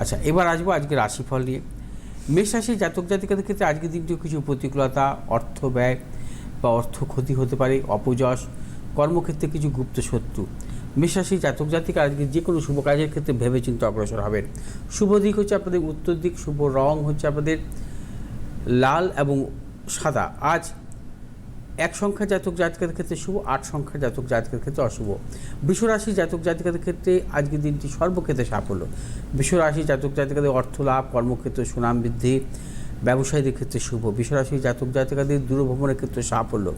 আচ্ছা এবার আসব আজকে রাশিফল নিয়ে। মেষ রাশি জাতক জাতিকাদের ক্ষেত্রে আজকের দিনটিও কিছু প্রতিকূলতা, অর্থ ব্যয় বা অর্থ ক্ষতি হতে পারে, অপযশ, কর্মক্ষেত্রে কিছু গুপ্ত শত্রু। মেষরাশি জাতক জাতিকা আজকে যে কোনো শুভ কাজের ক্ষেত্রে ভেবে চিন্তে অগ্রসর হবেন। শুভ দিক হচ্ছে আপনাদের উত্তর দিক, শুভ রং হচ্ছে আপনাদের লাল এবং সাদা। আজ এক সংখ্যা জাতক জাতিকাদের ক্ষেত্রে শুভ, আট সংখ্যা জাতক জাতিকাদের ক্ষেত্রে অশুভ। বিশ্বরাশি জাতক জাতিকাদের ক্ষেত্রে আজকের দিনটি সর্বক্ষেত্রে সাফল্য। বিশ্বরাশি জাতক জাতিকাদের অর্থ লাভ, কর্মক্ষেত্রে সুনাম বৃদ্ধি, ব্যবসায়ীদের ক্ষেত্রে শুভ। বিশ্বরাশি জাতক জাতিকাদের দূরভ্রমণের ক্ষেত্রে সাফল্য।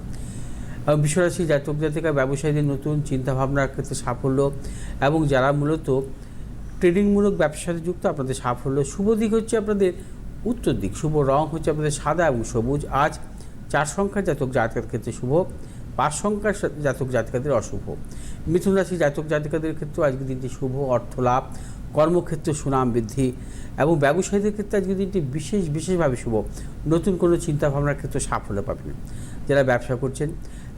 এবং বিশ্বরাশি জাতক জাতিকা ব্যবসায়ীদের নতুন চিন্তাভাবনার ক্ষেত্রে সাফল্য এবং যারা মূলত ট্রেডিংমূলক ব্যবসার সাথে যুক্ত, আপনাদের সাফল্য। শুভ দিক হচ্ছে আপনাদের উত্তর দিক। শুভ রং হচ্ছে আপনাদের সাদা এবং সবুজ। আজ চার সংখ্যার জাতক জাতকের ক্ষেত্রে শুভ, পাঁচ সংখ্যার জাতক জাতিকাদের অশুভ। মিথুন রাশি জাতক জাতিকাদের ক্ষেত্রেও আজকের দিনটি শুভ অর্থ লাভ কর্মক্ষেত্রে সুনাম বৃদ্ধি এবং ব্যবসায়ীদের ক্ষেত্রে আজকের দিনটি বিশেষ, বিশেষভাবে শুভ। নতুন কোনো চিন্তাভাবনার ক্ষেত্রে সাফল্য পাবেন যারা ব্যবসা করছেন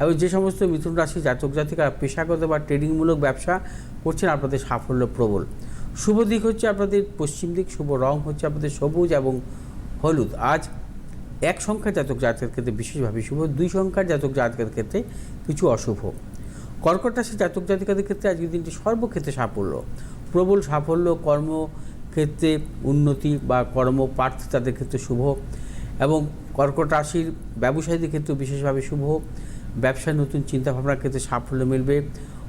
এবং যে সমস্ত মিথুন রাশি জাতক জাতিকা পেশাগত বা ট্রেডিংমূলক ব্যবসা করছেন, আপনাদের সাফল্য প্রবল। শুভ দিক হচ্ছে আপনাদের পশ্চিম দিক, শুভ রং হচ্ছে আপনাদের সবুজ এবং হলুদ। আজ এক সংখ্যার জাতক জাতকের ক্ষেত্রে বিশেষভাবে শুভ, দুই সংখ্যার জাতক জাতকের ক্ষেত্রে কিছু অশুভ। কর্কট রাশি জাতক জাতিকাদের ক্ষেত্রে আজকের দিনটি সর্বক্ষেত্রে সাফল্য। প্রবল সাফল্য, কর্মক্ষেত্রে উন্নতি বা কর্ম প্রার্থী তাদের ক্ষেত্রে শুভ এবং কর্কট রাশির ব্যবসায়ীদের ক্ষেত্রেও বিশেষভাবে শুভ। ব্যবসায় নতুন চিন্তাভাবনার ক্ষেত্রে সাফল্য মিলবে,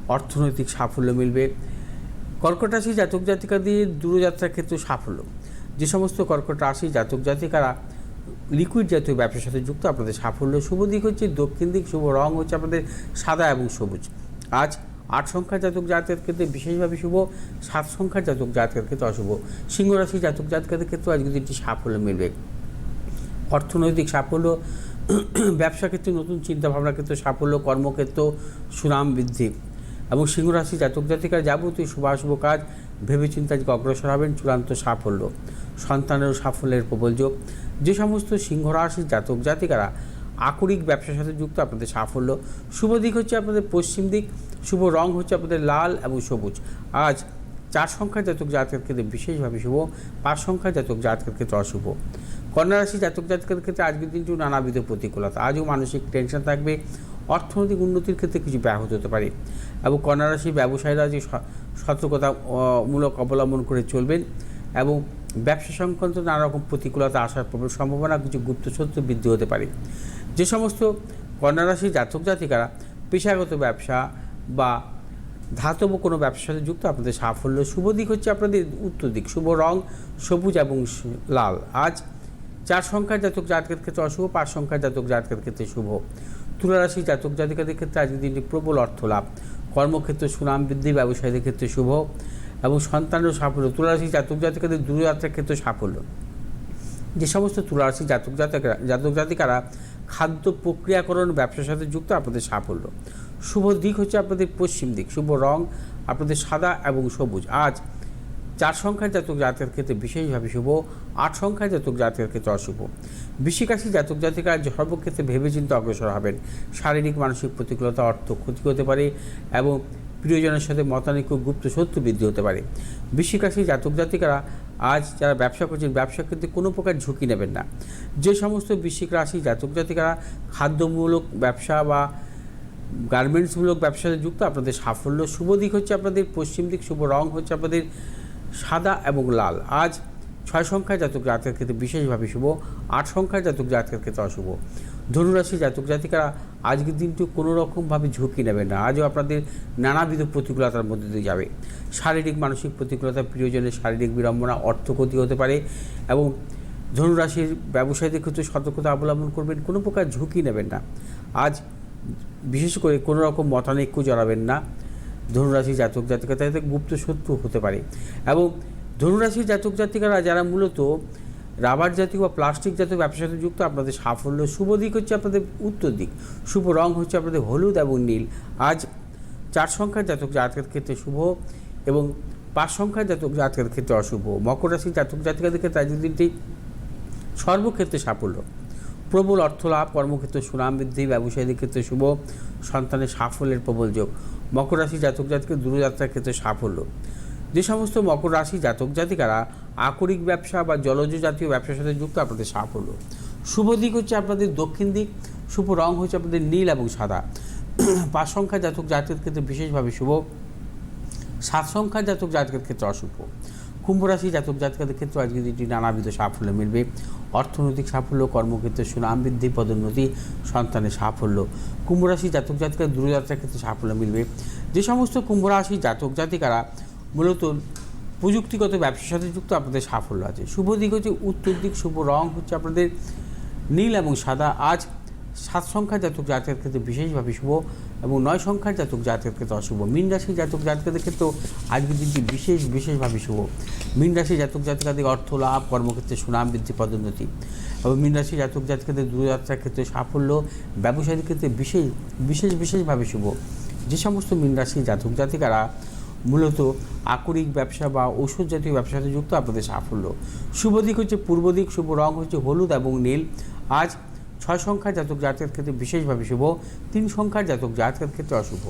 অর্থনৈতিক সাফল্য মিলবে। কর্কট রাশি জাতক জাতিকাদের দূরযাত্রার ক্ষেত্রে সাফল্য। যে সমস্ত কর্কট রাশি জাতক জাতিকারা লিকুইড জাতীয় ব্যবসার সাথে যুক্ত, আপনাদের সাফল্য শুভ দিক হচ্ছে, দক্ষিণ দিক শুভ, রং হচ্ছে আপনাদের সাদা এবং সবুজ। আজ আট সংখ্যার জাতক জাতকের ক্ষেত্রে বিশেষভাবে শুভ, সাত সংখ্যার জাতক জাতকের ক্ষেত্রে অশুভ। সিংহ রাশি জাতক জাতকের ক্ষেত্রে আজকে দিনটি সাফল্য মিলবে। অর্থনৈতিক সাফল্য, ব্যবসা ক্ষেত্রে নতুন চিন্তাভাবনার ক্ষেত্রে সাফল্য কর্মক্ষেত্র সুনাম বৃদ্ধি। এবং সিংহরাশি জাতক জাতিকার যাবতীয় শুভাশুভ কাজ, ভেবেচিন্তে আজকে অগ্রসর হবেন চূড়ান্ত সাফল্য। সন্তানের সাফল্যের প্রবল যোগ। যে সমস্ত সিংহরাশির জাতক জাতিকারা আকরিক ব্যবসার সাথে যুক্ত, আপনাদের সাফল্য। শুভ দিক হচ্ছে আপনাদের পশ্চিম দিক, শুভ রং হচ্ছে আপনাদের লাল এবং সবুজ। আজ চার সংখ্যার জাতক জাতকের ক্ষেত্রে বিশেষভাবে শুভ, পাঁচ সংখ্যার জাতক জাতকের ক্ষেত্রে অশুভ। কন্যা রাশি জাতক জাতকের ক্ষেত্রে আজকের দিনটিও নানাবিধ প্রতিকূলতা। আজও মানসিক টেনশন থাকবে, অর্থনৈতিক উন্নতির ক্ষেত্রে কিছু ব্যাহত হতে পারে। এবং কন্যা রাশির ব্যবসায়ীরা যে স- সতর্কতা মূলক অবলম্বন করে চলবেন এবং ব্যবসা সংক্রান্ত নানা রকম প্রতিকূলতা আসার প্রবল সম্ভাবনা কিছু গুপ্ত বৃদ্ধি হতে পারে। যে সমস্ত কন্যা রাশির জাতক জাতিকারা পেশাগত ব্যবসা বা ধাতব কোনো ব্যবসার সাথে যুক্ত, আপনাদের সাফল্য, শুভ দিক হচ্ছে আপনাদের উত্তর দিক। শুভ রং, সবুজ এবং লাল। আজ চার সংখ্যার জাতক জাতকের ক্ষেত্রে অশুভ, পাঁচ সংখ্যার জাতক জাতকের ক্ষেত্রে শুভ। তুলারাশি জাতক জাতিকাদের ক্ষেত্রে আজকের দিনটি প্রবল অর্থ লাভ কর্মক্ষেত্রে সুনাম বৃদ্ধি, ব্যবসায়ীদের ক্ষেত্রে শুভ। এবং সন্তানের সাফল্য। তুলারাশি জাতক জাতিকাদের দূরযাত্রার ক্ষেত্রে সাফল্য। যে সমস্ত তুলারাশি জাতক জাতকরা জাতক জাতিকারা খাদ্য প্রক্রিয়াকরণ ব্যবসার সাথে যুক্ত, আপনাদের সাফল্য। শুভ দিক হচ্ছে আপনাদের পশ্চিম দিক। শুভ রং আপনাদের সাদা এবং সবুজ। আজ চার সংখ্যার জাতক জাতকের ক্ষেত্রে বিশেষভাবে শুভ, আট সংখ্যার জাতক জাতকের ক্ষেত্রে অশুভ। বৃশ্চিকাশি জাতক জাতিকা সর্বক্ষেত্রে ভেবেচিন্তে অগ্রসর হবেন। শারীরিক, মানসিক প্রতিকূলতা অর্থ ক্ষতি হতে পারে এবং প্রিয়জনের সাথে মতানৈক্য গুপ্ত শত্রু বৃদ্ধি হতে পারে। বৃশ্চিকাশি জাতক জাতিকারা আজ যারা ব্যবসা করছেন, ব্যবসা ক্ষেত্রে কোনো প্রকার ঝুঁকি নেবেন না। যে সমস্ত বৃশ্চিক রাশি জাতক জাতিকারা খাদ্যমূলক ব্যবসা বা গার্মেন্টসমূলক ব্যবসাতে যুক্ত, আপনাদের সাফল্য শুভ দিক হচ্ছে আপনাদের, পশ্চিম দিক শুভ রং হচ্ছে আপনাদের সাদা এবং লাল। আজ ছয় সংখ্যার জাতক জাতকের ক্ষেত্রে বিশেষভাবে শুভ, আট সংখ্যার জাতক জাতকের ক্ষেত্রে অশুভ। ধনুরাশি জাতক জাতিকারা আজকের দিনটি কোনো রকমভাবে ঝুঁকি নেবেন না। আজও আপনাদের নানাবিধ প্রতিকূলতার মধ্যে দিয়ে যাবে। শারীরিক, মানসিক প্রতিকূলতা, প্রিয়জনের শারীরিক বিড়ম্বনা অর্থ ক্ষতি হতে পারে এবং ধনুরাশির ব্যবসায়ীদের ক্ষেত্রে সতর্কতা অবলম্বন করবেন, কোনো প্রকার ঝুঁকি নেবেন না। আজ বিশেষ করে কোনো রকম মতানৈক্য জড়াবেন না ধনুরাশি জাতক জাতিকা তাদের গুপ্ত শত্রু হতে পারে এবং ধনুরাশি জাতক জাতিকারা যারা মূলত রাবার জাতীয় বা প্লাস্টিক জাতীয় ব্যবসার সাথে যুক্ত, আপনাদের সাফল্য শুভ দিক হচ্ছে আপনাদের উত্তর দিক। শুভ রং হচ্ছে আপনাদের হলুদ এবং নীল। আজ চার সংখ্যার জাতক জাতকের ক্ষেত্রে শুভ এবং পাঁচ সংখ্যার জাতক জাতকের ক্ষেত্রে অশুভ। মকর রাশি জাতক জাতিকাদের ক্ষেত্রে আজকের দিনটি সর্বক্ষেত্রে সাফল্য। প্রবল অর্থ লাভ কর্মক্ষেত্রে সুনাম বৃদ্ধি, ব্যবসায়ীদের ক্ষেত্রে শুভ, সন্তানের সাফল্যের প্রবল যোগ। মকর রাশি জাতক জাতিকের দূরযাত্রার ক্ষেত্রে সাফল্য। যে সমস্ত মকর রাশি জাতক জাতিকারা আকরিক ব্যবসা বা জলজ জাতীয় ব্যবসার সাথে যুক্ত, আপনাদের সাফল্য। শুভ দিক হচ্ছে আপনাদের দক্ষিণ দিক, শুভ রং হচ্ছে আপনাদের নীল এবং সাদা। পাঁচ সংখ্যা জাতক জাতকের ক্ষেত্রে বিশেষভাবে শুভ, সাত সংখ্যার জাতক জাতকের ক্ষেত্রে অশুভ। কুম্ভ রাশি জাতক জাতকের ক্ষেত্রে আজকে দিনটি নানাবিধ সাফল্য মিলবে। অর্থনৈতিক সাফল্য, কর্মক্ষেত্রে সুনাম বৃদ্ধি, পদোন্নতি, সন্তানের সাফল্য। কুম্ভ রাশি জাতক জাতিকার দূরযাত্রার ক্ষেত্রে সাফল্য মিলবে। যে সমস্ত কুম্ভ রাশি জাতক জাতিকারা মূলত প্রযুক্তিগত ব্যবসার সাথে যুক্ত আপনাদের সাফল্য আছে। শুভ দিক হচ্ছে উত্তর দিক, শুভ রং হচ্ছে আপনাদের নীল এবং সাদা। আজ সাত সংখ্যার জাতক জাতকের ক্ষেত্রে বিশেষভাবে শুভ এবং নয় সংখ্যার জাতক জাতকের ক্ষেত্রে অশুভ। মীন রাশি জাতক জাতকের ক্ষেত্রেও আজকের দিনটি বিশেষ, বিশেষভাবে শুভ। মীন রাশি জাতক জাতিকাদের অর্থ লাভ, কর্মক্ষেত্রে সুনাম বৃদ্ধি, পদোন্নতি। এবং মীন রাশি জাতক জাতকাদের দূরযাত্রার ক্ষেত্রে সাফল্য ব্যবসায়ীর ক্ষেত্রে বিশেষ বিশেষ, বিশেষভাবে শুভ। যে সমস্ত মীন রাশি জাতক জাতিকারা মূলত আকরিক ব্যবসা বা ঔষধ জাতীয় ব্যবসাতে যুক্ত আপনাদের সাফল্য। শুভ দিক হচ্ছে পূর্ব দিক, শুভ রং হচ্ছে হলুদ এবং নীল। আজ ছয় সংখ্যার জাতক জাতকের ক্ষেত্রে বিশেষভাবে শুভ, তিন সংখ্যার জাতক জাতকের ক্ষেত্রে অশুভ।